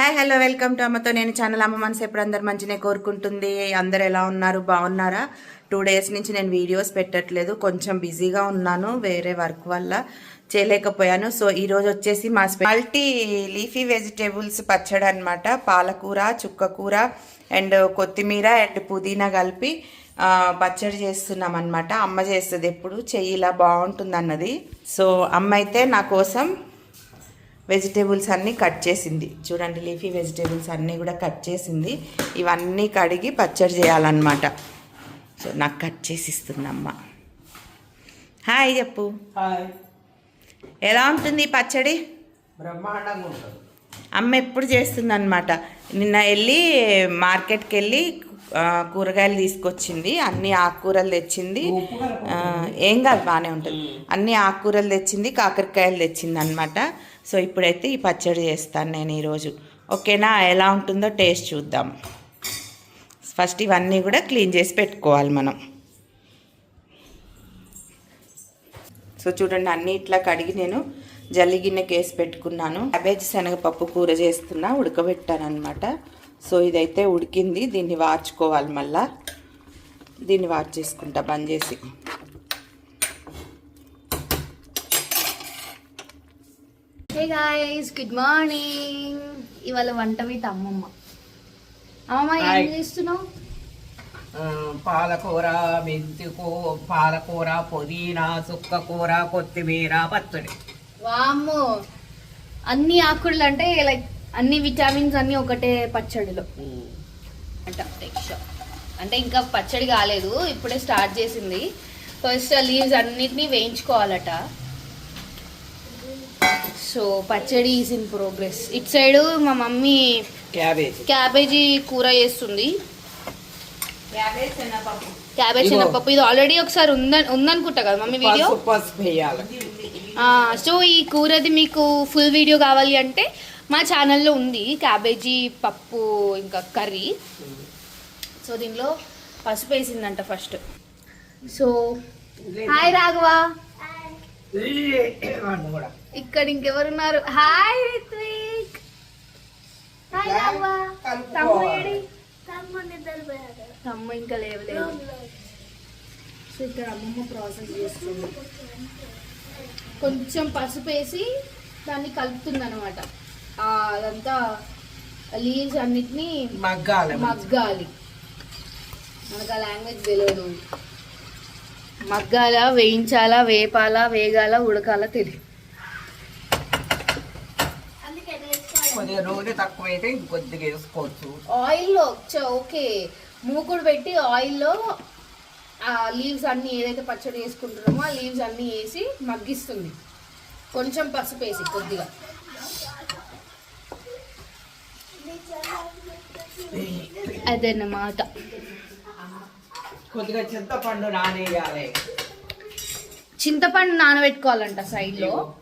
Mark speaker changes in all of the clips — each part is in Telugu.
Speaker 1: హాయ్ హలో వెల్కమ్ టు అమ్మతో నేను ఛానల్ అమ్మ మనసు ఎప్పుడు అందరు మంచినే కోరుకుంటుంది. అందరు ఎలా ఉన్నారు? బాగున్నారా? టూ డేస్ నుంచి నేను వీడియోస్ పెట్టట్లేదు. కొంచెం బిజీగా ఉన్నాను వేరే వర్క్ వల్ల చేయలేకపోయాను. సో ఈరోజు వచ్చేసి మా మల్టీ లీఫీ వెజిటేబుల్స్ పచ్చడి అనమాట పాలకూర చుక్కకూర అండ్ కొత్తిమీర అండ్ పుదీనా కలిపి పచ్చడి చేస్తున్నాం అనమాట అమ్మ చేస్తుంది ఎప్పుడు. చెయ్యి ఇలా బాగుంటుంది అన్నది. సో అమ్మ అయితే నా కోసం వెజిటేబుల్స్ అన్నీ కట్ చేసింది. చూడండి లీఫీ వెజిటేబుల్స్ అన్నీ కూడా కట్ చేసింది. ఇవన్నీ కడిగి పచ్చడి చేయాలన్నమాట. సో నాకు కట్ చేసి ఇస్తుంది అమ్మ హాయ్ చెప్పు.
Speaker 2: హాయ్.
Speaker 1: ఎలా ఉంటుంది ఈ పచ్చడి?
Speaker 2: బ్రహ్మాండంగా ఉంటుంది.
Speaker 1: అమ్మ ఎప్పుడు చేస్తుంది అనమాట నిన్న వెళ్ళి మార్కెట్కి వెళ్ళి కూరగాయలు తీసుకొచ్చింది. అన్ని ఆకుకూరలు తెచ్చింది. ఏం కాదు బాగానే ఉంటుంది. అన్ని ఆకుకూరలు తెచ్చింది కాకరకాయలు తెచ్చింది అనమాట సో ఇప్పుడైతే ఈ పచ్చడి చేస్తాను నేను ఈరోజు. ఓకేనా? ఎలా ఉంటుందో టేస్ట్ చూద్దాం. ఫస్ట్ ఇవన్నీ కూడా క్లీన్ చేసి పెట్టుకోవాలి మనం. సో చూడండి అన్ని ఇట్లా కడిగి నేను జల్లి గిన్నెకి వేసి పెట్టుకున్నాను. క్యాబేజ్ శనగపప్పు కూర చేస్తున్నా ఉడకబెట్టాను అనమాట సో ఇదైతే ఉడికింది దీన్ని వార్చుకోవాలి మళ్ళా. దీన్ని వార్చేసుకుంటా బంద్ చేసి.
Speaker 3: హే గాయస్ గుడ్ మార్నింగ్ ఇవాళ వంట విత్ అమ్మమ్మ. అమ్మమ్మ ఏం. చేస్తున్నావు?
Speaker 2: పాలకూర మెంతికూ పాలకూర పుదీనా చుక్కకూర కొత్తిమీర పచ్చడి.
Speaker 3: వామ్మో. అన్ని ఆకుళ్ళు అంటే లైక్ అన్ని విటామిన్స్ అన్ని ఒకటే పచ్చడిలో. అంట. అంటే ఇంకా పచ్చడి కాలేదు ఇప్పుడే స్టార్ట్ చేసింది. ఫస్ట్ లీవ్స్ అన్నిటినీ వేయించుకోవాలట. సో పచ్చడి is in progress it side మా మమ్మీ
Speaker 2: క్యాబేజ్.
Speaker 3: క్యాబేజీ కూర చేస్తుంది.
Speaker 1: క్యాబేజ్ శనగపప్పు.
Speaker 3: క్యాబేజ్
Speaker 2: ఇదిగో.
Speaker 3: శనగపప్పు. ఇది ఆల్రెడీ ఒకసారి ఉందని ఉందనుకుంటా కదా మమ్మీ వీడియో
Speaker 2: పసుపు వేయాలి.
Speaker 3: సో ఈ కూరది మీకు ఫుల్ వీడియో కావాలి అంటే మా ఛానల్లో ఉంది క్యాబేజీ పప్పు ఇంకా కర్రీ. సో దీనిలో పసుపు వేసిందంట ఫస్ట్ సో హాయ్ రాఘవా. ఇక్కడ ఇంకెవరున్నారు? హాయ్ రిత్విక్ హాయ్ తమ్ముడు? తమ్ముడు ఇంకా లేవలేదు. సో ఇక్కడ అమ్మమ్మ ప్రాసెస్ చేస్తుంది. కొంచెం పసుపు వేసి దాన్ని కలుపుతుంది అనమాట అదంతా లీవ్స్ అన్నిటినీ
Speaker 2: మగ్గాలి.
Speaker 3: మగ్గాలి. మనకు ఆ లాంగ్వేజ్ తెలియదు మగ్గాల వేయించాలా వేపాలా వేగాల ఉడకాలా తెలియదు
Speaker 2: కొద్దిగా నూనె తక్కువైతే ఇంకొద్దిగా వేసుకోవచ్చు.
Speaker 3: ఆయిల్లో ఓకే. మూకుడు పెట్టి ఆయిల్లో ఆ లీవ్స్ అన్ని ఏదైతే పచ్చడి వేసుకుంటున్నామో ఆ లీవ్స్ అన్ని వేసి మగ్గిస్తుంది. కొంచెం పసుపు వేసి కొద్దిగా. అదన్నమాట.
Speaker 2: కొద్దిగా చింతపండు నానేయాలి.
Speaker 3: చింతపండు నానబెట్టుకోవాలంట సైడ్లో.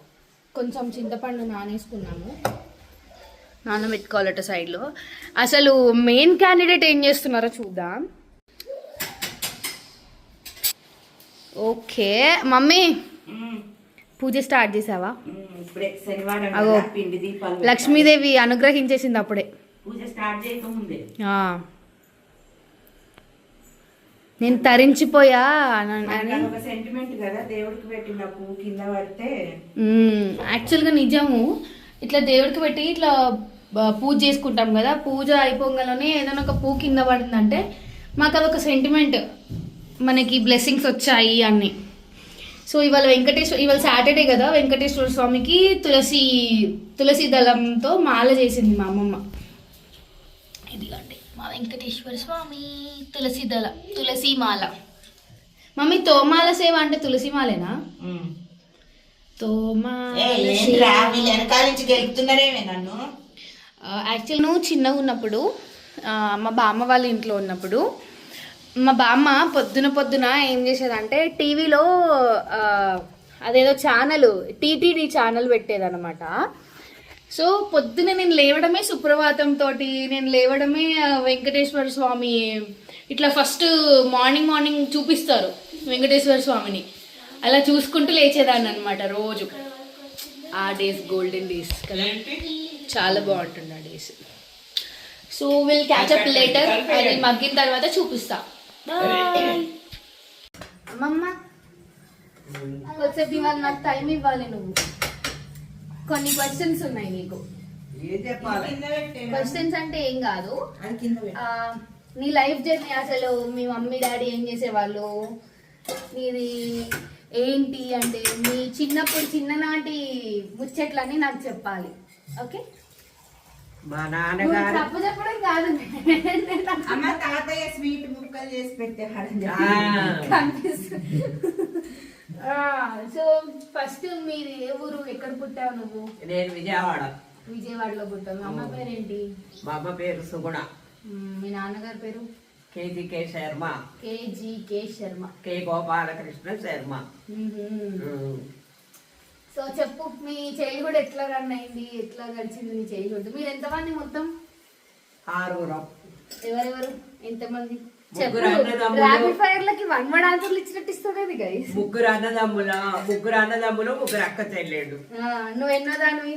Speaker 3: కొంచెం చింతపండు నానేసుకున్నాము. నానబెట్టుకోవాలట సైడ్లో. అసలు మెయిన్ క్యాండిడేట్ ఏం చేస్తున్నారో చూద్దాం. Okay mummy. పూజ స్టార్ట్ చేసావా? అగో. లక్ష్మీదేవి అనుగ్రహించేసింది అప్పుడే. నేను తరించిపోయా. యాక్చువల్గా నిజము. ఇట్లా దేవుడికి పెట్టి ఇట్లా పూజ చేసుకుంటాం కదా పూజ అయిపోగానే ఏదైనా ఒక పువ్వు కింద పడిందంటే మాకు అదొక సెంటిమెంట్ మనకి బ్లెస్సింగ్స్ వచ్చాయి అన్ని. సో ఇవాళ వెంకటేశ్వర ఇవాళ సాటర్డే కదా వెంకటేశ్వర స్వామికి తులసి తులసి దళంతో మాల చేసింది మా అమ్మమ్మ. ఇదిగోండి మా వెంకటేశ్వర స్వామి తులసి దళ తులసి మాల. మమ్మీ తోమాల సేవ అంటే తులసి మాలేనా? తోమాల యాక్చువల్ నువ్వు చిన్నగా ఉన్నప్పుడు మా బామ్మ వాళ్ళ ఇంట్లో ఉన్నప్పుడు మా బామ్మ పొద్దున పొద్దున ఏం చేసేదంటే టీవీలో అదేదో ఛానల్ టీటీడీ ఛానల్ పెట్టేదనమాట సో పొద్దున నేను లేవడమే సుప్రభాతం తోటి నేను లేవడమే వెంకటేశ్వర స్వామి ఇట్లా ఫస్ట్ మార్నింగ్ మార్నింగ్ చూపిస్తారు వెంకటేశ్వర స్వామిని. అలా చూసుకుంటూ లేచేదాన్ని అనమాట రోజు. ఆ డేస్ గోల్డెన్ డేస్ కదా. చాలా బాగుంటుంది ఆ days so will catch up later అది మగ్గిన తర్వాత చూపిస్తా. అమ్మమ్మ వచ్చేది ఇవాళ నాకు టైం ఇవ్వాలి నువ్వు. కొన్ని క్వశ్చన్స్ ఉన్నాయి నీకు.
Speaker 2: ఏం చెప్పాలి?
Speaker 3: క్వశ్చన్స్ అంటే ఏం కాదు. నీ లైఫ్ జర్నీ అసలు మీ మమ్మీ డాడీ ఏం చేసేవాళ్ళు? నీది ఏంటి అంటే మీ చిన్నప్పుడు చిన్ననాటి ముచ్చట్లన్నీ నాకు చెప్పాలి. ఓకే
Speaker 2: మా
Speaker 3: నువ్వు
Speaker 2: నాన్నగారు
Speaker 3: తప్పు చెప్పడం కాదు.
Speaker 1: అమ్మ తాతయ్య స్వీట్ ముక్కలు చేసి
Speaker 3: కనిపిస్తుంది సో ఫస్ట్ మీది ఏ ఊరు ఎక్కడ పుట్టావు నువ్వు?
Speaker 2: నేను విజయవాడ.
Speaker 3: విజయవాడలో పుట్టావు. మీ అమ్మ పేరేంటి?
Speaker 2: మా అమ్మ పేరు సుగుణ.
Speaker 3: మ్, నాన్నగారి పేరు?
Speaker 2: KG K Sharma.
Speaker 3: KG K Sharma.
Speaker 2: K Gopalakrishna Sharma.
Speaker 3: So చెప్పు మీ చైల్డ్హుడ్ ఎట్లా రన్ అయింది? ఎట్లా గడిచింది మీ చైల్డ్హుడ్ మీరు ఎంతమంది మొత్తం?
Speaker 2: ఆరుగురం.
Speaker 3: ఎవరెవరు? ఎంతమంది?
Speaker 2: ముగ్గురు అన్నదమ్ములు.
Speaker 3: ర్యాపిడ్ ఫైర్ లకి వన్ వర్డ్ ఆన్సర్లు ఇచ్చినట్టు ఇస్తుంది గైస్
Speaker 2: ముగ్గురు అన్నదమ్ముల ముగ్గురు అన్నదమ్ములు ముగ్గురు అక్క చెల్లెళ్ళు.
Speaker 3: నువ్వు ఎన్నో దానివి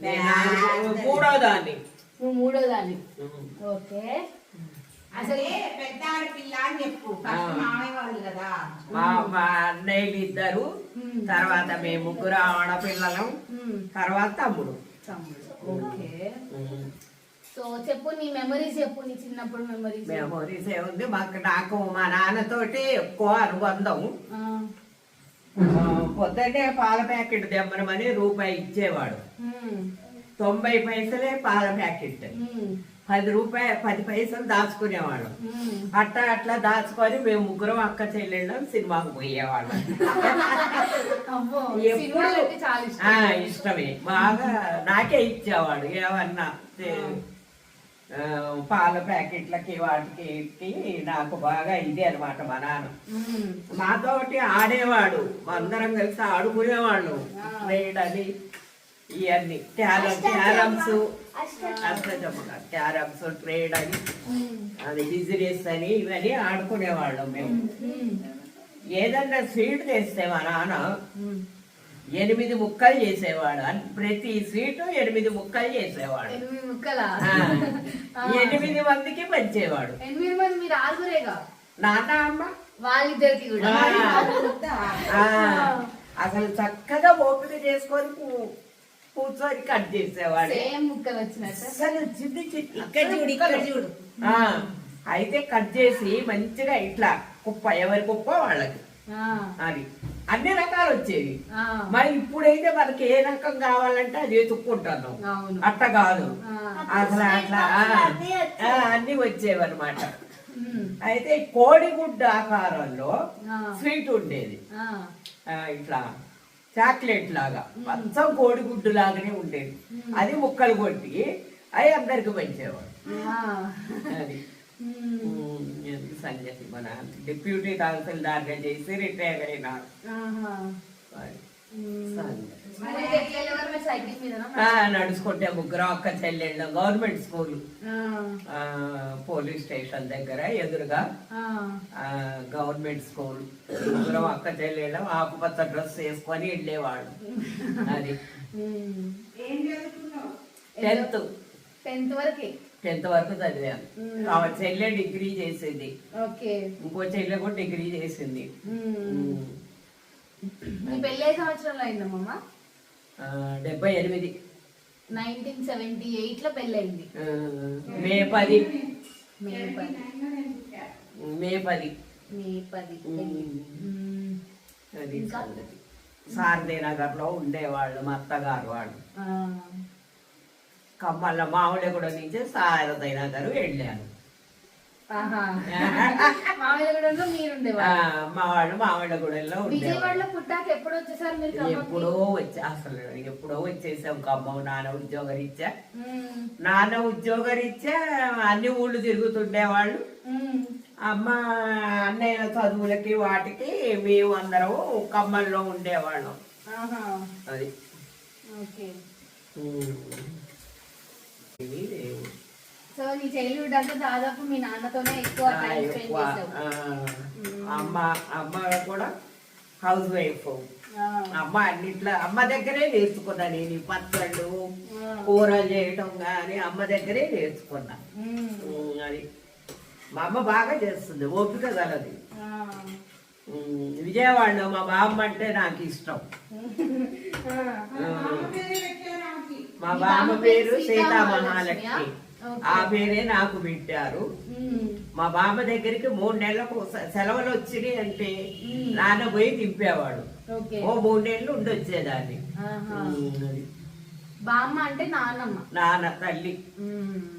Speaker 2: నేను మూడో దాన్ని
Speaker 3: నువ్వు మూడో దాని
Speaker 2: ఉమ్.
Speaker 3: ఓకే. అసలు
Speaker 1: పెద్ద ఆడపిల్ల అని చెప్పు. ఫస్ట్ మామయ్య వాళ్ళు కదా.
Speaker 2: మా మా అన్నయ్యలు ఇద్దరు. తర్వాత మేము ముగ్గురు ఆడపిల్లలం. తర్వాత తమ్ముడు.
Speaker 3: తమ్ముడు. ఓకే. సో చెప్పు నీ మెమరీస్ చెప్పు నీ చిన్నప్పుడు మెమరీస్.
Speaker 2: మెమోరీస్ ఏముంది? మాకు నాకు మా నాన్నతోటి ఎక్కువ అనుబంధం. పొద్దున్నే పాల ప్యాకెట్ తెమ్మనమని రూపాయి ఇచ్చేవాడు. తొంభై పైసలే పాల ప్యాకెట్. పది రూపాయ పది పైసలు దాచుకునేవాళ్ళం. అట్లా అట్లా దాచుకొని మేము ముగ్గురం అక్క చెల్లెళ్ళం సినిమాకు పోయేవాళ్ళం. ఎప్పుడు ఇష్టమే. బాగా నాకే ఇచ్చేవాడు ఏమన్నా. పాల ప్యాకెట్లకి వాటికి నాకు బాగా ఇదే అనమాట మా నాన్న. మాతోటి ఆడేవాడు. అందరం కలిసి ఆడుకునేవాళ్ళు. ట్రేడ్ అని ఇవన్నీ క్యారమ్ క్యారమ్స్ అష్టజమ్మ క్యారమ్స్ ట్రేడ్ అని. అది బిజినెస్ అని ఇవన్నీ ఆడుకునేవాళ్ళం మేము. ఏదన్నా స్వీట్ తెస్తే మా నాన్న. ఎనిమిది ముక్కలు చేసేవాడు. అన్- ప్రతి స్వీటు ఎనిమిది ముక్కలు చేసేవాడు.
Speaker 3: ఎనిమిది
Speaker 2: మందికి పంచేవాడు.
Speaker 3: ఎనిమిది మంది మీరు ఆరుగురేగా?
Speaker 2: నాన్న అమ్మ.
Speaker 3: వాళ్ళిద్దరికి కూడా?
Speaker 2: అసలు చక్కగా ఓపిక చేసుకొని కూర్చొని కట్ చేసేవాడు.
Speaker 3: సేమ్ ముక్కలు వచ్చినట్టు.
Speaker 2: అసలు చిన్ని చిన్ని
Speaker 1: ఇక్కడ చూడు ఇక్కడ చూడు.
Speaker 2: ఆ, అయితే కట్ చేసి మంచిగా ఇట్లా కుప్ప ఎవరి కుప్ప వాళ్ళకి.
Speaker 3: ఆ,
Speaker 2: అది. అన్ని రకాలు వచ్చేవి.
Speaker 3: ఆ,
Speaker 2: మరి ఇప్పుడైతే మనకి ఏ రకం కావాలంటే అది వెతుక్కుంటున్నాం
Speaker 3: అవును.
Speaker 2: అట్ట కాదు.
Speaker 3: ఆ,
Speaker 2: అసలు అట్లా ఆ, ఆ, అన్ని వచ్చేవన్నమాట.
Speaker 3: మ్మ్.
Speaker 2: అయితే కోడిగుడ్డు ఆకారంలో
Speaker 3: ఆ,
Speaker 2: స్వీట్ ఉండేది.
Speaker 3: ఆ,
Speaker 2: ఆ, ఇట్లా చాక్లెట్ లాగా. మొత్తం కోడిగుడ్డు లాగానే ఉండేది. అది ముక్కలు కొట్టి అవి అందరికి పంచేవాడు. అది. సంగతి? మన డిప్యూటీ తహసీల్దార్గా చేసి రిటైర్
Speaker 3: మ్మ్.
Speaker 2: సంగతి. నడుచుకుంటే ముగ్గురం అక్క చెల్లెళ్ళం. Government school. పోలీస్ స్టేషన్ దగ్గర ఎదురుగా గవర్నమెంట్ స్కూల్. ముగ్గురం అక్క చెల్లెళ్ళం ఆకుపచ్చ డ్రెస్ వేసుకొని వెళ్ళేవాళ్ళు. అది. టెన్త్.
Speaker 3: టెన్త్ వరకే?
Speaker 2: టెన్త్ వరకు చదివాను. ఆ చెల్లె డిగ్రీ చేసింది.
Speaker 3: ఓకే.
Speaker 2: ఇంకో చెల్లె కూడా డిగ్రీ చేసింది.
Speaker 3: పెళ్ళి సంవత్సరంలో అయిందమ్మమ్మ
Speaker 2: ఆ, డెబ్బై ఎనిమిది.
Speaker 3: నైన్టీన్ సెవెంటీ ఎయిట్లో పెళ్ళయింది
Speaker 2: మే పది.
Speaker 3: మే పది.
Speaker 2: మే పది.
Speaker 3: మే పది.
Speaker 2: అది సారథి నగర్లో ఉండేవాళ్ళు మా అత్తగారు వాళ్ళు.
Speaker 3: ఆ.
Speaker 2: కమ్మల్ల మామిడిగూడ నుంచి సారథి నగర్ వెళ్ళాను
Speaker 3: ఆహా. మామయ్యగూడెంలో మీరు
Speaker 2: ఆ,
Speaker 3: ఉండేవారు
Speaker 2: మా వాళ్ళు మామిడిగూడెల్లో ఉండేవాళ్ళు
Speaker 3: విజయవాడలో పుట్టాక ఎప్పుడు వచ్చేసారు మీరు ఖమ్మంకి?
Speaker 2: ఎప్పుడో వచ్చి అసలు ఎప్పుడో వచ్చేసాం ఖమ్మం నాన్న ఉద్యోగరీత్యా
Speaker 3: మ్మ్.
Speaker 2: నాన్న ఉద్యోగరీత్యా అన్ని ఊళ్ళు తిరుగుతుండేవాళ్ళు
Speaker 3: మ్మ్.
Speaker 2: అమ్మ అన్నయ్య చదువులకి వాటికి మేము అందరం ఖమ్మంలో ఉండేవాళ్ళం. అది
Speaker 3: ఓకే. సో నీ చైల్డ్హుడ్ అంతా దాదాపు మీ నాన్నతోనే ఎక్కువ టైం స్పెండ్ చేసావు.
Speaker 2: ఆ, అమ్మ అమ్మ కూడా హౌస్ వైఫ్
Speaker 3: ఆ.
Speaker 2: అమ్మ అన్నిట్లో అమ్మ దగ్గరే నేర్చుకున్నా నేను పచ్చళ్ళు. కూరలు చేయటం కానీ అమ్మ దగ్గరే నేర్చుకున్నా. అది. మా అమ్మ బాగా చేస్తుంది ఓపిక గలది. విజయవాడలో మా బామ్మ అంటే నాకు ఇష్టం. మా బామ్మ పేరు సీతా మహాలక్ష్మి ఆ పేరే నాకు పెట్టారు. మా బామ్మ దగ్గరికి మూడు నెలలకు సెలవులు వచ్చినాయి అంటే నాన్న పోయి దింపేవాడు. ఓ మూడు నెలలు ఉండొచ్చేదాన్ని.
Speaker 3: బామ్మ అంటే నాన్నమ్మ.
Speaker 2: నాన్న తల్లి.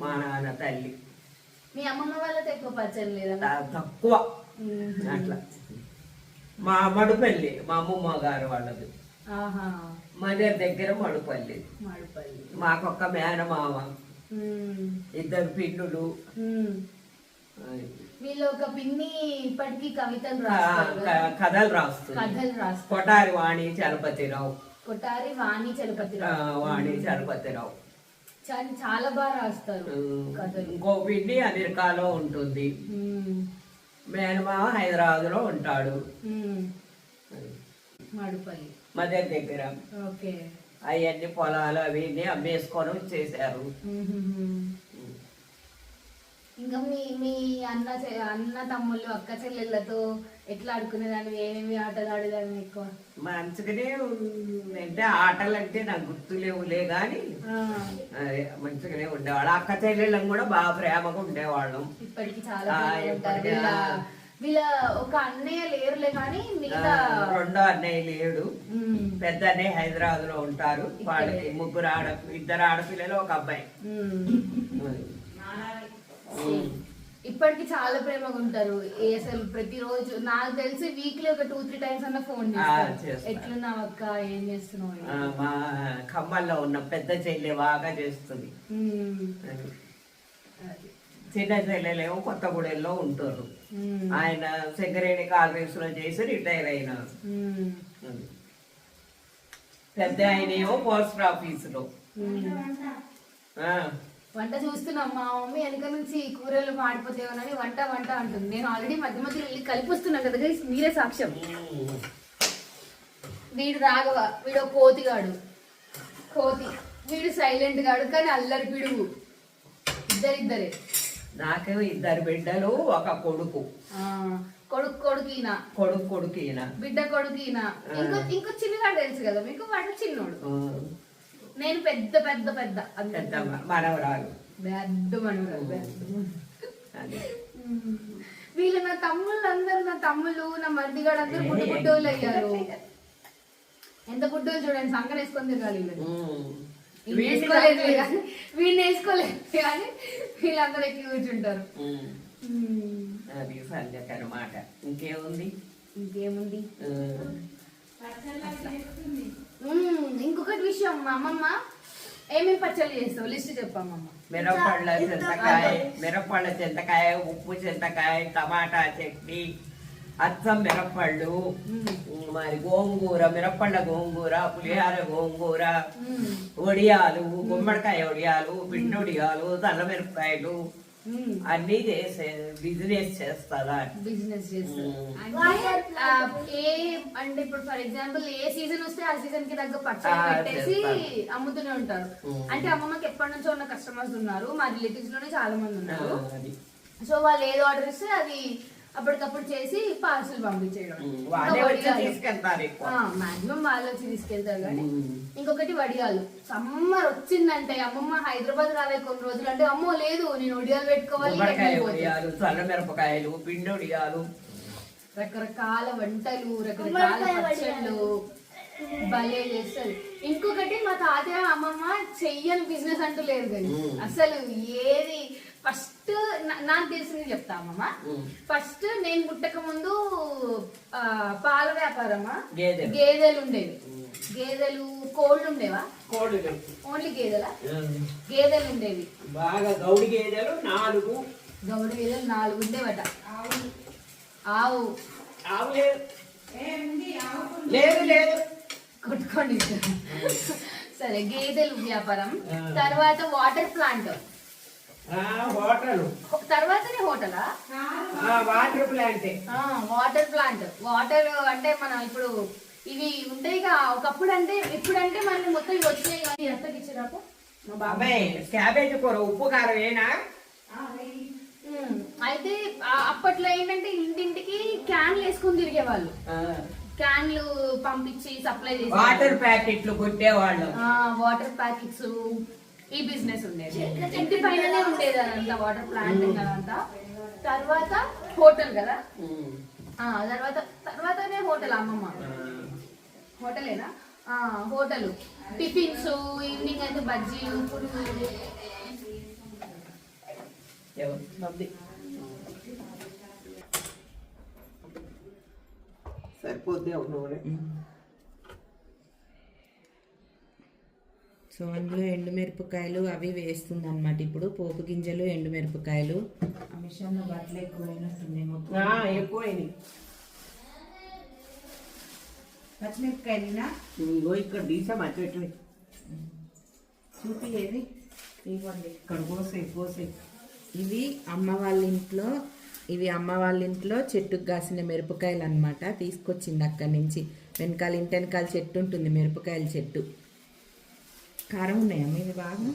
Speaker 2: మా నాన్న తల్లి.
Speaker 3: మీ అమ్మమ్మ వాళ్ళతో ఎక్కువ పరిచయం లేదా?
Speaker 2: తక్కువ. అట్లా. మా మడుపల్లి మా అమ్మమ్మ గారు వాళ్ళది. మదర్ దగ్గర మడుపల్లి.
Speaker 3: మాడిపల్లి.
Speaker 2: మాకొక్క మేనమామ. ఇద్దరు. అది.
Speaker 3: వీళ్ళు ఒక పిన్ని ఇప్పటికీ కవితలు
Speaker 2: క-
Speaker 3: రాస్తారు
Speaker 2: కథలు
Speaker 3: కథలు రాస్తారు.
Speaker 2: కొటారి వాణి చలపతిరావు.
Speaker 3: కొట్టారి వాణి చలపతి
Speaker 2: ఆ, వాణి చలపతిరావు.
Speaker 3: చాలా చాలా బాగా రాస్తారు కథలు.
Speaker 2: ఇంకో పిన్ని అమెరికాలో ఉంటుంది.
Speaker 3: ఉమ్.
Speaker 2: మేనమామ హైదరాబాద్లో ఉంటాడు.
Speaker 3: మాడిపల్లి.
Speaker 2: మదర్ దగ్గర.
Speaker 3: ఓకే.
Speaker 2: అవన్నీ పొలాలు అవన్నీ అమ్మేసుకొని వచ్చేసారు.
Speaker 3: ఇంకా మీ మీ అన్న అన్న తమ్ముళ్ళు అక్క చెల్లెళ్ళతో ఎట్లా ఆడుకునేదాన్ని? ఏమేమి ఆటలు ఆడేదాన్ని ఎక్కువ?
Speaker 2: మంచిగానే. అంటే ఆటలు అంటే నాకు గుర్తులేవులే కానీ
Speaker 3: ఆ,
Speaker 2: అదే మంచిగానే ఉండేవాళ్ళు. అక్క చెల్లెళ్ళం కూడా బాగా ప్రేమగా ఉండేవాళ్ళం.
Speaker 3: ఇప్పటికి చాలా వీళ్ళ ఒక అన్నయ్య లేరులే కానీ మిగతా
Speaker 2: రెండో అన్నయ్య లేడు. పెద్ద అన్నయ్య హైదరాబాద్లో ఉంటారు వాళ్ళకి ముగ్గురు ఆడ ఇద్దరు ఆడపిల్లలు ఒక అబ్బాయి.
Speaker 3: ఇప్పటికి చాలా ప్రేమగా ఉంటారు. అసలు ప్రతిరోజు నాకు తెలిసి వీక్లీ ఒక టూ త్రీ టైమ్స్ అన్న ఫోన్. ఎట్లున్నావు అక్క? ఏం చేస్తున్నావు?
Speaker 2: మా ఖమ్మంలో ఉన్న పెద్ద చెల్లె బాగా చేస్తుంది. చిన్న చెల్లెలేమో కొత్తగూడెంలో ఉంటారు ఆయన సింగరేణి కాలరీస్లో చేసి రిటైర్ అయినారు. పెద్ద ఆయన ఏమో పోస్ట్ ఆఫీస్లో
Speaker 3: ఉమ్.
Speaker 2: ఆ,
Speaker 3: వంట చూస్తున్నాం మా మమ్మీ వెనక నుంచి కూరలు మాడిపోతేమోనని వంట వంట అంటుంది. నేను ఆల్రెడీ మధ్య మధ్యలో వెళ్ళి కలిపిస్తున్నా కదా మీరే సాక్ష్యం. వీడు రాఘవ వీడు కోతిగాడు. కోతి. వీడు సైలెంట్ గాడు కానీ అల్లరి పిడుగు. ఇద్దరిద్దరే.
Speaker 2: నాకు ఇద్దరు బిడ్డలు ఒక కొడుకు.
Speaker 3: కొడుకు కొడుకు ఈయన
Speaker 2: కొడుకు కొడుకు ఈయన
Speaker 3: బిడ్డ కొడుకు ఈయన ఇంకో ఇంకో చిన్నగాడు తెలుసు కదా మీకు? వాడు చిన్నోడు. నేను పెద్ద పెద్ద పెద్ద.
Speaker 2: పెద్ద మనవరాలు.
Speaker 3: పెద్ద మనవరాలు. వీళ్ళు నా తమ్ముళ్ళు అందరు నా తమ్ముళ్ళు నా మరిదిగాడు అందరూ గుడ్డు గుడ్డోళ్ళు అయ్యారు. ఎంత గుడ్డోలు చూడండి సంకన వేసుకొని తిరగాలి. వీళ్ళు వేసుకోలేదు కానీ వీళ్ళు వేసుకోలేదు కానీ వీళ్ళందరూ ఎక్కి కూర్చుంటారు.
Speaker 2: అది సంగతి అన్నమాట ఇంకేముంది?
Speaker 3: ఇంకేముంది? ఇంకొకటి విషయం మా అమ్మమ్మ ఏమేమి పచ్చళ్ళు చేస్తావు? లిస్ట్ చెప్పమ్మమ్మ
Speaker 2: మిరపళ్ళ చింతకాయ మిరపళ్ళ చింతకాయ ఉప్పు చింతకాయ టమాటా చట్నీ అచ్చం మిరపళ్ళు మరి గోంగూర మిరపళ్ళ గోంగూర పులిహార గోంగూర వడియాలు గుమ్మడికాయ వడియాలు పిండి వడియాలు తెల్ల మిరపకాయలు అన్నీ చేసే బిజినెస్ చేస్తారా?
Speaker 3: బిజినెస్ చేస్తారు. అంటే ఆ, ఏ అంటే ఇప్పుడు ఫర్ ఎగ్జాంపుల్ ఏ సీజన్ వస్తే ఆ సీజన్కి తగ్గ పచ్చడి పెట్టేసి. అమ్ముతూనే ఉంటారు. అంటే అమ్మమ్మకి ఎప్పటి నుంచో ఉన్న కస్టమర్స్ ఉన్నారు. మా రిలేటివ్స్లోనే చాలా మంది ఉన్నారు సో వాళ్ళు ఏది ఆర్డర్ ఇస్తే అది అప్పటికప్పుడు చేసి పార్సల్ పంపించేయడం.
Speaker 2: ఉమ్. వాళ్ళే వచ్చి తీసుకెళ్తారు ఎక్కువ.
Speaker 3: మాక్సిమం వాళ్ళు వచ్చి తీసుకెళ్తారు కానీ. ఇంకొకటి వడియాలు. సమ్మర్ వచ్చిందంటే అమ్మమ్మ హైదరాబాద్ రాలే కొన్ని రోజులు అంటే అమ్మో లేదు నేను వడియాలు పెట్టుకోవాలి
Speaker 2: చల్ల మిరపకాయలు పిండి వడియాలు.
Speaker 3: రకరకాల వంటలు రకరకాల పచ్చళ్ళు. భలే చేస్తారు. ఇంకొకటి మా తాతయ్య అమ్మమ్మ చెయ్యని బిజినెస్ అంటూ లేదు కానీ. అసలు ఏది ఫస్ట్ నాకు తెలిసింది చెప్తా అమ్మమ్మ.
Speaker 2: మ్మ్.
Speaker 3: ఫస్ట్ నేను పుట్టక ముందు ఆ, పాల వ్యాపారమా?
Speaker 2: గేదెలు.
Speaker 3: గేదెలు ఉండేవి. గేదెలు కోళ్ళు ఉండేవా?
Speaker 2: కోడులు
Speaker 3: ఓన్లీ గేదెలా. గేదెలు ఉండేవి.
Speaker 2: బాగా గౌడి గేదెలు నాలుగు.
Speaker 3: గౌడి గేదెలు నాలుగు ఉండేవట. ఆవు.
Speaker 2: ఆవు. లేదు. లేదు లేదు.
Speaker 3: కొట్టుకోండి. సరే గేదెలు వ్యాపారం. తర్వాత వాటర్ ప్లాంట్.
Speaker 2: హోటలు.
Speaker 3: తర్వాతనే హోటలా?
Speaker 2: ఆ, వాటర్ ప్లాంటే.
Speaker 3: ఆ, వాటర్ ప్లాంట్. వాటర్ అంటే మనం ఇప్పుడు ఇవి ఉంటాయి ఒకప్పుడు అంటే ఇప్పుడంటే మనకి మొత్తం ఇవి వచ్చినాయి కానీ ఎంతకి ఇచ్చినప్పు మా బాబాయ్
Speaker 2: క్యాబేజీ కూర ఉప్పు కారం ఏనా?
Speaker 3: అయితే అప్పట్లో ఏంటంటే ఇంటింటికి క్యాన్లు వేసుకొని తిరిగేవాళ్ళు. క్యాన్లు పంపించి సప్లై చేసి
Speaker 2: వాటర్ ప్యాకెట్లు కొట్టేవాళ్ళు.
Speaker 3: వాటర్ ప్యాకెట్స్ ఈ బిజినెస్ ఉండేది. ఇంటి పైననే ఉండేది అదంతా వాటర్ ప్లాంట్ అదంతా తర్వాత హోటల్ కదా? ఆ, తర్వాత తర్వాతనే హోటల్ అమ్మమ్మ. హోటలేనా? ఆ, హోటల్. టిఫిన్స్ ఈవినింగ్ అయితే బజ్జీలు పురుగులు?
Speaker 2: మమ్మీ. సరిపోద్ది ఒక
Speaker 1: సో అందులో ఎండుమిరపకాయలు అవి వేస్తుంది అనమాట ఇప్పుడు పోపు గింజలు ఎండుమిరపకాయలు. ఆ మిషన్లో బట్టలు ఎక్కువైనట్టున్నాయి మొత్తం. పచ్చిమిరపకాయలునా?
Speaker 2: ఇగో ఇక్కడ తీసా మర్చిపెట్టి
Speaker 1: చూపి ఏది ఇవ్వండి.
Speaker 2: ఇక్కడ
Speaker 1: ఇవి అమ్మ వాళ్ళ ఇంట్లో ఇవి అమ్మ వాళ్ళ ఇంట్లో చెట్టుకు కాసిన మిరపకాయలు అన్నమాట తీసుకొచ్చింది అక్కడి నుంచి. వెనకాల ఇంటి వెనకాల చెట్టు ఉంటుంది మిరపకాయల చెట్టు. కారం ఉన్నాయా మీది బాగా.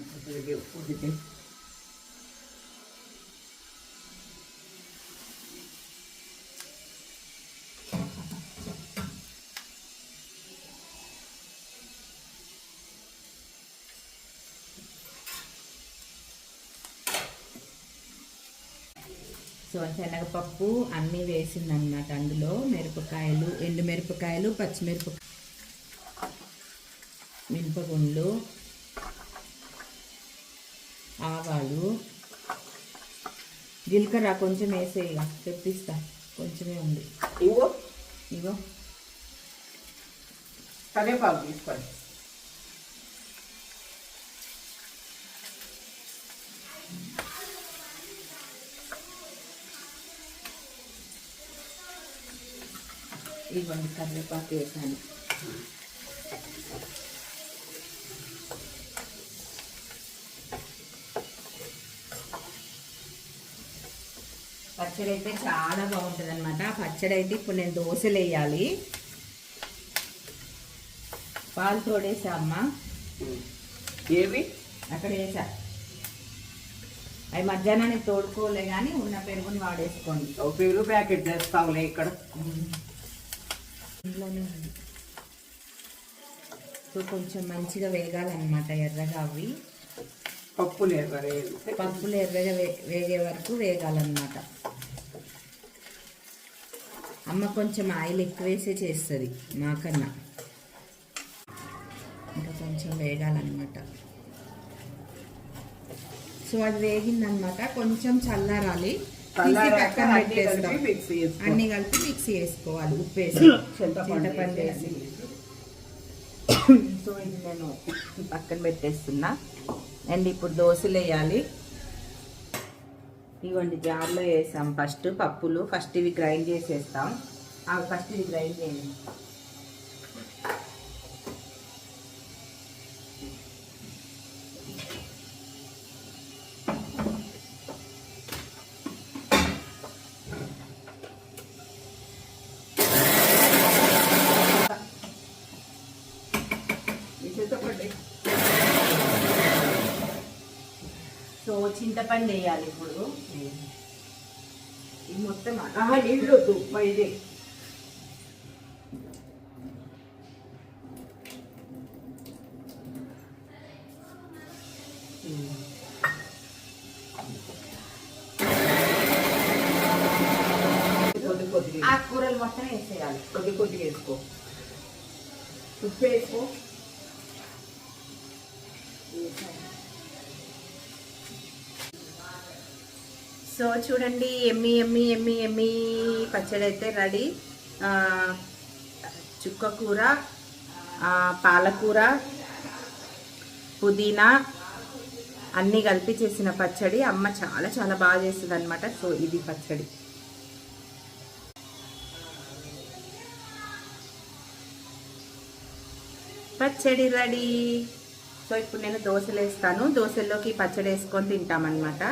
Speaker 1: సో శనగపప్పు అన్నీ వేసిందనమాట అందులో మిరపకాయలు ఎండు మిరపకాయలు పచ్చిమిరపకాయలు. మినపగుండ్లు ఆవాలు జీలకర్ర కొంచెం వేసేయ తెప్పిస్తా. కొంచెమే ఉంది.
Speaker 2: ఇంకో
Speaker 1: ఇగో.
Speaker 2: కరివేపాకు తీసుకోండి.
Speaker 1: ఇవ్వండి కరివేపాకు వేసాను. పచ్చడి అయితే చాలా బాగుంటుంది అనమాట పచ్చడి అయితే ఇప్పుడు నేను దోశలు వేయాలి. పాలు తోడేసా అమ్మ?
Speaker 2: ఏవి?
Speaker 1: అక్కడ వేసా. అవి మధ్యాహ్నానికి తోడుకోలే కానీ ఉన్న పెరుగుని వాడేసుకోండి.
Speaker 2: ఒక పెరుగు ప్యాకెట్ తెస్తాంలే ఇక్కడ.
Speaker 1: ఇంట్లోనే ఉంది. సో కొంచెం మంచిగా వేగాలన్నమాట ఎర్రగా అవి.
Speaker 2: పప్పు లేదు
Speaker 1: పప్పులు ఎర్రగా వేగే వరకు వేగాలన్నమాట. అమ్మ కొంచెం ఆయిల్ ఎక్కువ వేసే చేస్తుంది మాకన్నా ఇంకా కొంచెం వేగాలన్నమాట. సో అది వేగిందనమాట కొంచెం చల్లారాలి. పక్కన పెట్టేస్తాం. అన్ని కలిపి మిక్సీ వేసుకోవాలి ఉప్పు వేసి
Speaker 2: చింతపండు
Speaker 1: వేసి. సో ఇది నేను పక్కన పెట్టేస్తున్నా. అండ్ ఇప్పుడు దోశలు వేయాలి. ఇవ్వండి జార్లో వేసాం. ఫస్ట్ పప్పులు ఫస్ట్ ఇవి గ్రైండ్ చేసేస్తాం. అవి ఫస్ట్ ఇవి గ్రైండ్ చేయండి. సో చింతపండు వేయాలి ఇప్పుడు. ఇది మొత్తం
Speaker 2: ఆహా నీళ్ళు వద్దు ఇది కొద్ది కొద్దిగా
Speaker 1: ఆకుకూరలు మొత్తం వేసేయాలి
Speaker 2: కొద్ది కొద్దిగా వేసుకో ఉప్పు వేసుకో
Speaker 1: చూడండి ఎమ్మి ఎమ్మి ఎమ్మి ఎమ్మి. పచ్చడి అయితే రెడీ చుక్క కూర పాలకూర పుదీనా అన్నీ కలిపి చేసిన పచ్చడి. అమ్మ చాలా చాలా బాగా చేస్తుంది అనమాట సో ఇది పచ్చడి. పచ్చడి రెడీ. సో ఇప్పుడు నేను దోశలు వేస్తాను దోశల్లోకి పచ్చడి వేసుకొని తింటామన్నమాట.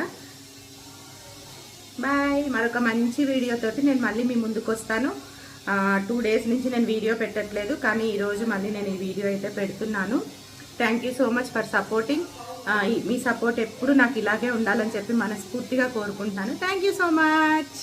Speaker 1: బాయ్ మరొక మంచి వీడియోతోటి నేను మళ్ళీ మీ ముందుకు వస్తాను టూ డేస్ నుంచి నేను వీడియో పెట్టట్లేదు కానీ ఈరోజు మళ్ళీ నేను ఈ వీడియో అయితే పెడుతున్నాను. Thank you so much for supporting me support ఎప్పుడు నాకు ఇలాగే ఉండాలని చెప్పి మనస్ఫూర్తిగా కోరుకుంటున్నాను. Thank you so much